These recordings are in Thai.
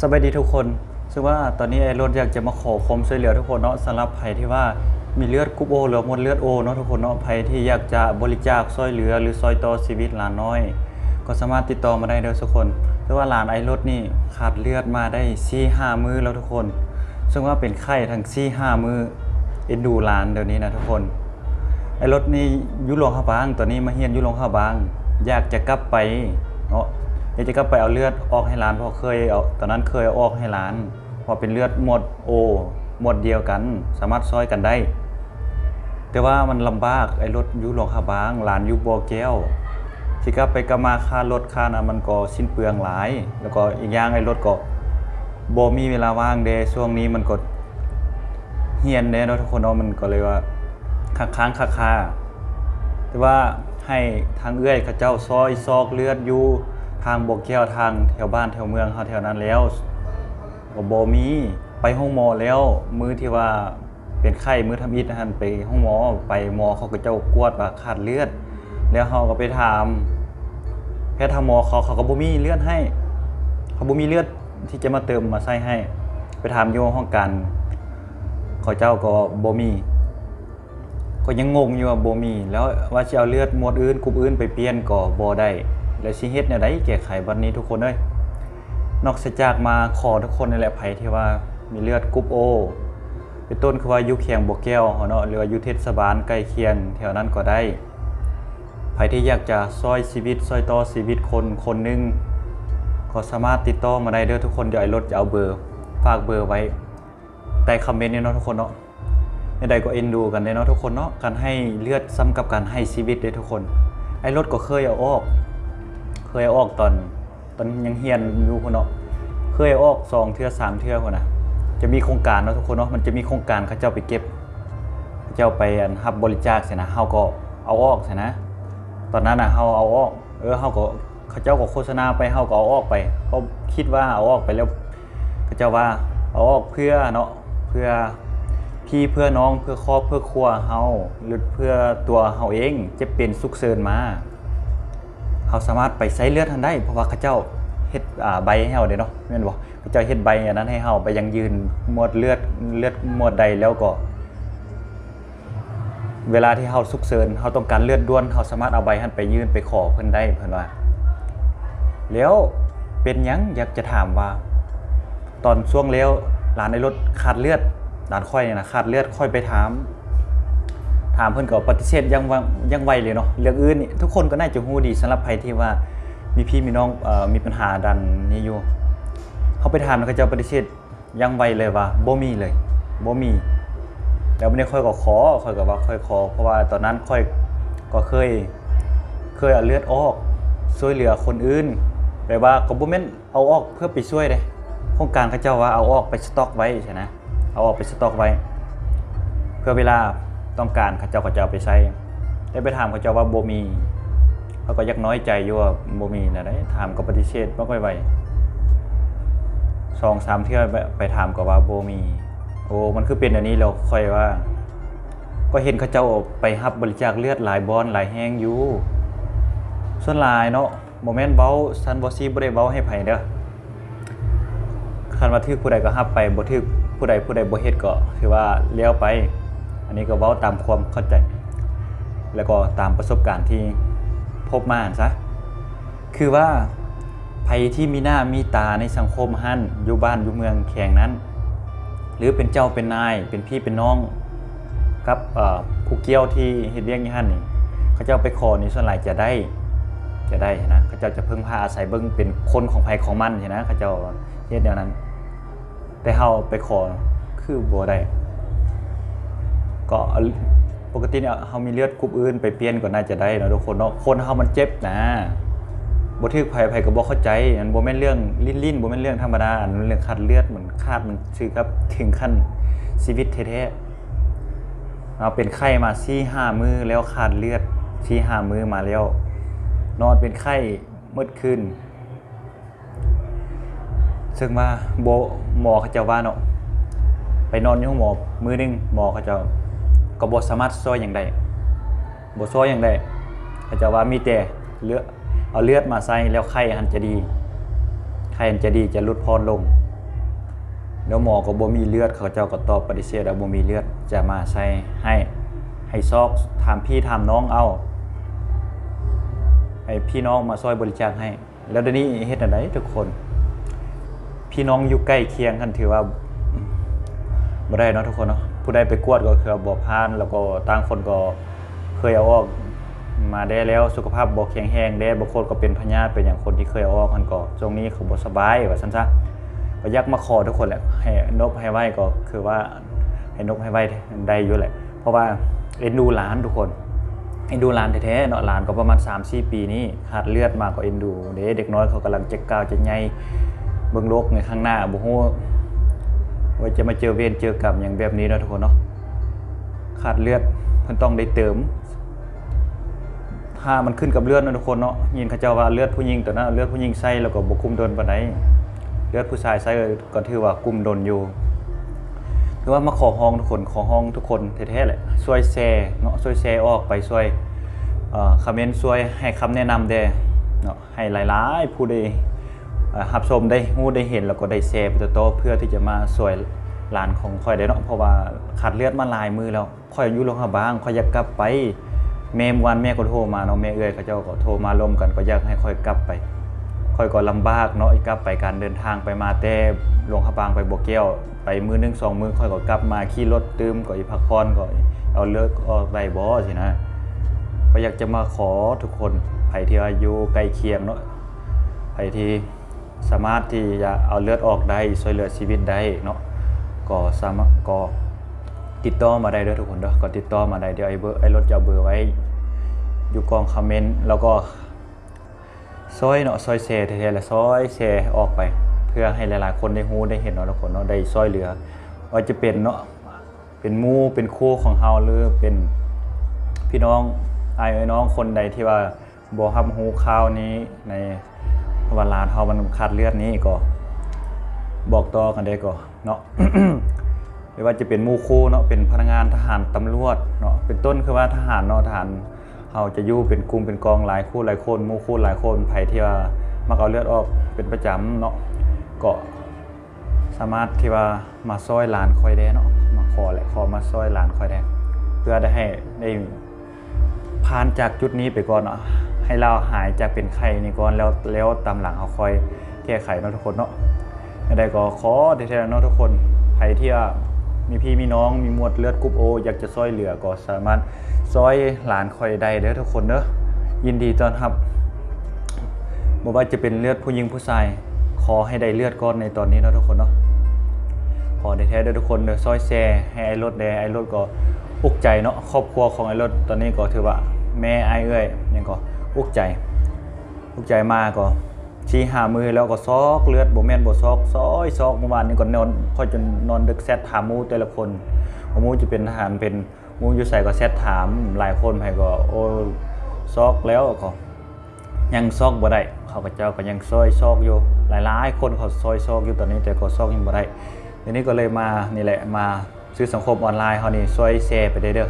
สวัสดีทุกคนซึ่งว่าตอนนี้ไอ้รถอยากจะมาขอความช่วยเหลือทุกคนเนาะสำหรับใครที่ว่ามีเลือดกรุ๊ปโอหรือหมดเลือดโอเนาะทุกคนเนาะใครที่อยากจะบริจาคช่วยเหลือ หรือซอยต่อชีวิตหลานน้อย ก็สามารถติดต่อมาได้เด้อทุกคนเพราะว่าหลานไอ้รถนี่ขาดเลือดมาได้4 5มื้อแล้วทุกคน ซึ่งว่าเป็นไข้ทั้ง4 5มื้อเอ็นดูหลานเดี๋ยวนี้นะทุกคนไอ้รถนี่ยุโรงข้าบางตอนนี้มาเฮียนยุโรงข้าบาง อยากจะกลับไปเนาะ อยากจะกลับไปเอาเลือดออกให้ร้านเพราะเคยเอาตอนนั้นเคยเอาออกให้ร้านพราะเป็นเลือดหมดโอหมดเดียวกัน สามารถซอยกันได้ แต่ว่ามันลำบากไอ้รถอยุโรงข้าบางร้านอยุบ่อแก้วสิกลับไปกมาค่ารถค่านะมันก็สิ้นเปลืองหลาย แล้วก็อีกอย่างไอ้รถก็บ่มีเวลาว่างเดช่วงนี้มันก็เฮียนเดเนาะทุกคนเนาะมันก็เลยว่าค้างค้างคาคาแต่ว่าให้ทางเอื้อยเขาเจ้าซอยซอกเลือดอยู่ ทางบกแก้วทางแถวบ้านแถวเมืองเฮาแถวนั้นแล้วก็บ่มีไปห้องหมอแล้ว มือที่ว่าเป็นไข้มือทำอิฐหั่นไปห้องหมอไปหมอเขาก็เจ้ากวดว่าขาดเลือด แล้วเฮาก็ไปถามแพทย์ทำหมอเขาเขาก็บ่มีเลือดให้ เขาบ่มีเลือดที่จะมาเติมมาใส่ให้ ไปถามอยู่ห้องการเขาเจ้าก็บ่มี ก็ยังงงอยู่ว่าบ่มี แล้วว่าสิเอาเลือดหมดอื่นกลุ่มอื่นไปเปลี่ยนก็บ่ได้ แล้วสิเฮ็ดแนวใดแก้ไขบัดนี้ทุกคนเอ้ยนอกจากมาขอทุกคนในแหละไผที่ว่ามีเลือดกรุ๊ปโอเป็นต้นคือว่ายู่เคียงบ่แก้วเนาะหรือว่ายู่เทศบาลใกล้เคียงแถวนั้นก็ได้ไผที่อยากจะซอยชีวิตซอยต่อชีวิตคนคนนึงก็สามารถติดต่อมาได้เด้อทุกคนเดี๋ยวไอ้รถจะเอาเบอร์ฝากเบอร์ไว้ใต้คอมเมนต์นี่เนาะทุกคนเนาะในใดก็เอ็นดูกันเลยเนาะทุกคนเนาะการให้เลือดซ้ำกับการให้ชีวิตเลยทุกคน ไอ้รถก็เคยเอาออก ยเอออกตอนตอนยังเฮียนอยู่คนเนาะเคยออกสองเทือสามเทือคนนะจะมีโครงการเนาะทุกคนเนาะมันจะมีโครงการเขาเจ้าไปเก็บเขาเจ้าไปอันรับบริจาคเสียนะเฮาก็เอาออกเสียนะ ตอนนั้นน่ะเฮาเอาออก เออเฮาก็เขาเจ้าก็โฆษณาไปเฮาก็เอาออกไปเขาคิดว่าเอาออกไปแล้วเขาเจ้าว่าเอาออกเพื่อเนาะเพื่อพี่เพื่อน้องเพื่อครอบเพื่อครัวเฮาหรือเพื่อตัวเฮาเองจะเป็นสุกเสริญมา เฮาสามารถไปใช้เลือดทันได้ เพราะว่าเขาเจ้าเฮ็ดใบให้เฮาเด้เนาะแม่นบ่เขาเจ้าเฮ็ดใบอันนั้นให้เฮาไปยังยืนหมดเลือดเลือดหมดใดแล้วก็ เวลาที่เฮาสุกเสริญเฮาต้องการเลือดด่วนเฮาสามารถเอาใบหันไปยื่นไปขอเพิ่นได้เพิ่นว่า แล้วเป็นยังอยากจะถามว่า ตอนช่วงแล้วหลานในรถขาดเลือดหลานค่อยเนี่ยนะขาดเลือดค่อยไปถาม ถามเพิ่นก็ปฏิเสธยังว่ายังไวเลยเนาะเรื่องอื่นนี่ทุกคนก็น่าจะฮู้ดีสำหรับใครที่ว่ามีพี่มีน้องอมีปัญหาดันนี้อยู่เขาไปถามแล้วเขาจะปฏิเสธยังไวเลยว่าบ่มีเลยบ่มีแล้ววันนี้ค่อยก็ขอค่อยก็ว่าค่อยขอ เพราะว่าตอนนั้นค่อยก็เคย เคยเอาเลือดออกช่วยเหลือคนอื่นแปลว่าก็บ่แม่นเอาออกเพื่อไปช่วยเด้โครงการเขาเจ้าว่าเอาออกไปสต็อกไว้ใช่นะเอาออกไปสต็อกไว้ เพื่อเวลา ต้องการเขาเจ้าก็จะเอาไปใช้ได้ไปถามเขาเจ้าว่าโบมีเขาก็ยักน้อยใจอยู่ว่าโบมีนะได้ถามก็ปฏิเสธบ่ค่อยไหวสองสามเที่ยวไปถามก็ว่าโบมี โอ้มันคือเป็นอันนี้แล้วค่อยว่า ก็เห็นเขาเจ้าไปรับบริจาคเลือดหลายบอนหลายแห้งอยู่ส่วนหลายเนาะโมเมนต์เบ้าซันบอซี่บ่ได้เบ้าให้ไผเด้อคันว่าทึกผู้ใดก็รับไปบ่ทึกผู้ใดผู้ใดบ่เฮ็ดก็ถือว่าเลี้ยวไป นี้ก็เว้าตามความเข้าใจ แล้วก็ตามประสบการณ์ที่พบมาซะคือว่าไผที่มีหน้ามีตาในสังคมหั่นอยู่บ้านอยู่เมืองแข่งนั้น หรือเป็นเจ้าเป็นนายเป็นพี่เป็นน้องกับผู้เกี่ยวที่เฮ็ดเวียกยู่หั่นนี่เขาเจ้าไปขอนี่ส่วนหลายจะได้จะได้นะเขาเจ้าจะพึ่งพาอาศัยเบิ่งเป็นคนของไผของมันใช่นะเขาเจ้าเฮ็ดแนวนั้น แต่เฮาไปขอคือบ่ได้ ก็ปกติเนี่ยเฮามีเลือดกรุ๊ปอื่นไปเปลี่ยนก็น่าจะได้เนาะทุกคนเนาะคนเฮามันเจ็บนะบ่ทึกไผไผก็บ่เข้าใจอันบ่แม่นเรื่องลิ้นๆบ่แม่นเรื่องธรรมดาอันเรื่องขาดเลือดเหมือนขาดมันชื่อครับถึงขั้นชีวิตแท้ๆเราเป็นไข้มาสี่ห้ามือแล้วขาดเลือดสี่ห้ามือมาแล้ว นอนเป็นไข้มืดคืนซึ่งว่าโบหมอเขาจะว่าเนาะไปนอนอยู่ห้องหมอมือหนึงหมอเขาจะ ก็บ่สามารถช่วยอย่างใดบ่ช่วยอย่างใดเขาจะว่ามีแต่เลือดเอาเลือดมาใส่แล้วไข้หันจะดี ไข้หันจะดีจะลดพรลงเดี๋ยวหมอก็บ่มีเลือด เขาเจ้าก็ตอบปฏิเสธว่าบ่มีเลือดจะมาใส่ให้ให้ซอกถามพี่ถามน้องเอาให้พี่น้องมาซอยบริจาคให้ แล้วเดี๋ยวนี้เฮ็ดอันใดทุกคน พี่น้องอยู่ใกล้เคียงกันถือว่าบ่ได้เนาะทุกคนเนาะ ผู้ใดไปกวดก็คือบ่ผ่าน แล้วก็ต่างคนก็เคยเอาออกมาได้แล้วสุขภาพบ่แข็งแรงได้บางคนก็เป็นพยาธิเป็นอย่างคนที่เคยเอาออกมันก็ช่วงนี้เขาบ่สบายว่าซั่นซะก็ยากมาขอทุกคนแหละให้นบให้ไว้ก็คือว่าให้นบให้ไหวได้อยู่แหละ เพราะว่าเอ็นดูหลานทุกคนเอ็นดูหลานแท้ๆเนาะหลานก็ประมาณ 3-4 ปีนี้ขาดเลือดมากกว่าเอ็นดูเด้เด็กน้อยเขากำลังจะก้าวจะใหญ่เบิ่งโลกในข้างหน้าบ่ฮู้ ว่าจะมาเจอเวรเจอกรรมอย่างแบบนี้นะทุกคนเนาะขาดเลือดเพิ่นต้องได้เติม ถ้ามันขึ้นกับเลือดนะทุกคนเนาะยินเขาเจ้าว่าเลือดผู้หญิงตัวนั้นเลือดผู้หญิงใส่แล้วก็บ่คุมโดนปานเลือดผู้ชายใส่ก็ถือว่าคุมโดนอยู่คือว่ามาขอห้องทุกคนขอห้องทุกคนแท้ๆแหละช่วยแชร์เนาะช่วยแชร์ออกไปช่วยคอมเมนต์ช่วยให้คำแนะนำแด่เนาะให้หลายๆผู้ใด รับชมได้ฮู้ได้เห็นแล้วก็ได้แชร์ไปต่อเพื่อที่จะมาช่วยหลานของข่อยได้เนาะเพราะว่าขาดเลือดมาลายมือแล้วข่อยอยู่โรงพยาบาลข่อยอยากกลับไปแม่วันแม่ก็โทรมาเนาะแม่เอ้ยเขาเจ้าก็โทรมาร่วมกันก็อยากให้ข่อยกลับไปค่อยก็ลำบากเนาะอีกกลับไปการเดินทางไปมาแต่หลวงพระบางไปบัวแก้วไปมือหนึงสองมือค่อยก็กลับมาขี่รถตืมก็อีพักผ่อนก็เอาเลิกออกได้บ่สินะก็อยากจะมาขอทุกคนไผที่อายุใกล้เคียงเนาะไผที่ สามารถที่จะเอาเลือดออกได้ช่วยเหลือชีวิตได้เนาะก็สามารถก็ติดต่อมาได้ด้อทุกคนเด้อก็ติดต่อมาได้เดี๋ยวไอ้เบอร์ไอ้รถจะเอาเบอร์ไว้ อยู่กองคอมเมนต์แล้วก็ซอยเนาะซอยแชร์แท้ๆและซอยแชร์ออกไป เพื่อให้หลายๆ คนได้ฮู้ได้เห็นเนาะทุกคนเนาะได้ซอยเหลือว่าจะเป็นเนาะเป็นมู่เป็นคู่ของเฮาหรือเป็นพี่น้องอเอ้ยน้องคนใดที่ว่าบ่รับรู้ข่าวนี้ใน เวลาเฮามันขาดเลือดนี้ก็ บอกต่อกันได้ก็เนาะไม่ว่าจะเป็นมูคู่เนาะเป็นพนักงานทหารตำรวจเนาะเป็นต้นคือว่าทหารเนาะทหารเราจะยู่เป็นกลุ่มเป็นกองหลายคู่หลายคนมูคู่หลายคนไผที่ว่ามักเอาเลือดออกเป็นประจำเนาะก็สามารถที่ว่ามาซอยหลานคอยได้เนาะมาขอแหละขอมาซอยหลานคอยได้เพื่อได้ให้ได้ ผ่านจากจุดนี้ไปก่อนเนาะให้เราหายจากเป็นไข้นี่ก่อนแล้วแล้วตามหลังเขาคอยแก้ไขเนาะทุกคนเนาะยังไงก็ขอเดทๆเนาะทุกคนใครที่ว่ามีพี่มีน้องมีมวดเลือดกรุ๊ปโออยากจะซอยเหลือก็สามารถซอยหลานคอยได้เด้อทุกคนเด้อยินดีต้อนรับบ่ว่าจะเป็นเลือดผู้หญิงผู้ชายขอให้ได้เลือดก้อนในตอนนี้เนาะทุกคนเนาะขอได้แท้เด้อทุกคนเด้อซอยแชร์ให้ไอ้รถแดไอ้รถก็อุกใจเนาะครอบครัวของไอ้รถตอนนี้ก็ถือว่า แม่ไอ้เอ้ยยังก็อุกใจทุกใจมากก็ชี้หามือแล้วก็ซอกเลือดบ่แม่นบ่ซอกซอยซอกเมื่อวานนี้ก็นอนค่อยจนนอนดึกแซดถามมูแต่ละคนมูจะเป็นทหารเป็นมูอยู่ใส่ก็แซดถามหลายคนให้ก็โอ้ซอกแล้วก็ยังซอกบ่ได้เขาก็เจ้าก็ยังซอยซอกอยู่หลายๆคนเขาซอยซอกอยู่ตอนนี้แต่ก็ซอกยังบ่ได้ทีนี้ก็เลยมานี่แหละมาซื้อสังคมออนไลน์เขานี่ซอยแชร์ไปได้เด้อ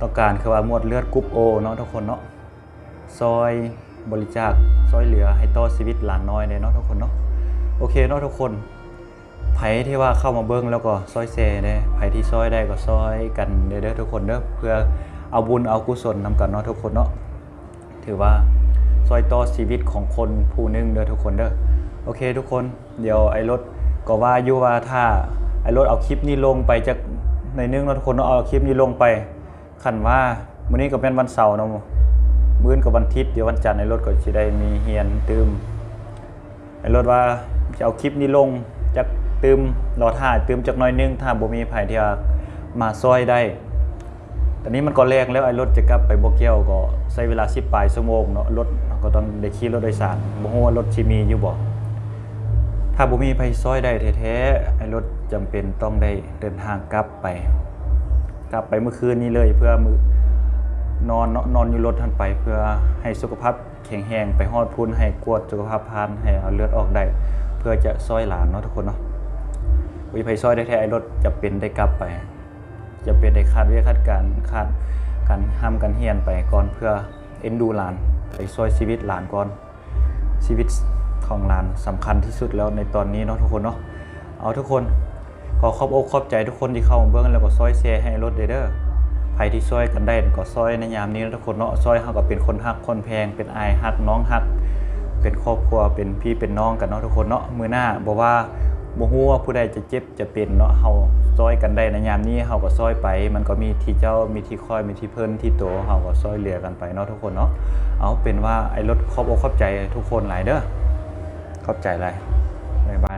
ต้องการคือว่าหมวดเลือดกรุ๊ปโอเนาะทุกคนเนาะซอยบริจาคซอยเหลือให้ต่อชีวิตหลานน้อยเนี่ยเนาะทุกคนเนาะโอเคเนาะทุกคนไผที่ว่าเข้ามาเบิ้งแล้วก็ซอยแซ่เด้ไผที่ซอยได้ก็ซอยกันเด้อทุกคนเด้อเพื่อเอาบุญเอากุศลนำกันเนาะทุกคนเนาะถือว่าซอยต่อชีวิตของคนผู้หนึงเด้อทุกคนเด้อโอเคทุกคนเดี๋ยวไอ้รถก็ว่าอยู่ว่าถ้าไอ้รถเอาคลิปนี้ลงไปจากในนึงเนาะทุกคนเนาะเอาคลิปนี้ลงไป คันว่ามื้อนี้ก็เป็นวันเสาร์เนาะมื้อนกับวันอาทิตย์เดี๋ยววันจันทร์ในรถก็สิได้มีเฮียนตืมในรถว่าจะเอาคลิปนี้ลงจักตืมรอท่าตืมจักน้อยนึงถ้าบ่มีไผที่ว่ามาซอยได้ตอนนี้มันก็แรงแล้วไอ้รถจะกลับไปบ่เกี่ยวก็ใช้เวลา10ปลายชั่วโมงเนาะรถก็ต้องได้ขี่รถโดยสารบ่ฮู้ว่ารถสิมีอยู่บ่ถ้าบ่มีไผซอยได้แท้ๆไอ้รถจำเป็นต้องได้เดินทางกลับไป กลับไปเมื่อคืนนี้เลย เพื่อมือนอนนอนอยู่รถทันไป เพื่อให้สุขภาพแข็งแรงไปฮอดพุ่นให้กวดสุขภาพพานให้เอาเลือดออกได้เพื่อจะซอยหลานเนาะทุกคนเนาะวิภัยซอยได้แท้ไอ้รถจะเป็นได้กลับไป จะเป็นได้คาดเวียคาดการคาดการห้ามกันเฮียนไปก่อนเพื่อเอ็นดูหลานไปซอยชีวิตหลานก่อนชีวิตของหลานสำคัญที่สุดแล้วในตอนนี้เนาะทุกคนเนาะเอาทุกคน ขอขอบอกขอบใจทุกคนที่เข้ามาเบิ่งแล้วก็ซอยแชร์ให้รถเด้อใครที่ซอยกันได้ก็ซอยในยามนี้ทุกคนเนาะซอยเฮาก็เป็นคนฮักคนแพงเป็นอายฮักน้องฮัก เป็นครอบครัวเป็นพี่เป็นน้องกันเนาะทุกคนเนาะมือหน้าบ่ว่าบ่ฮู้ว่าผู้ใดจะเจ็บจะเป็นเนาะเฮาซอยกันได้ในยามนี้เฮาก็ซอยไป มันก็มีที่เจ้ามีที่คอยมีที่เพิ่นที่โตเฮาก็ซอยเหลือกันไปเนาะทุกคนเนาะเอาเป็นว่าไอ้รถขอบอกขอบใจทุกคนหลายเด้อขอบใจหลายบ๊ายบาย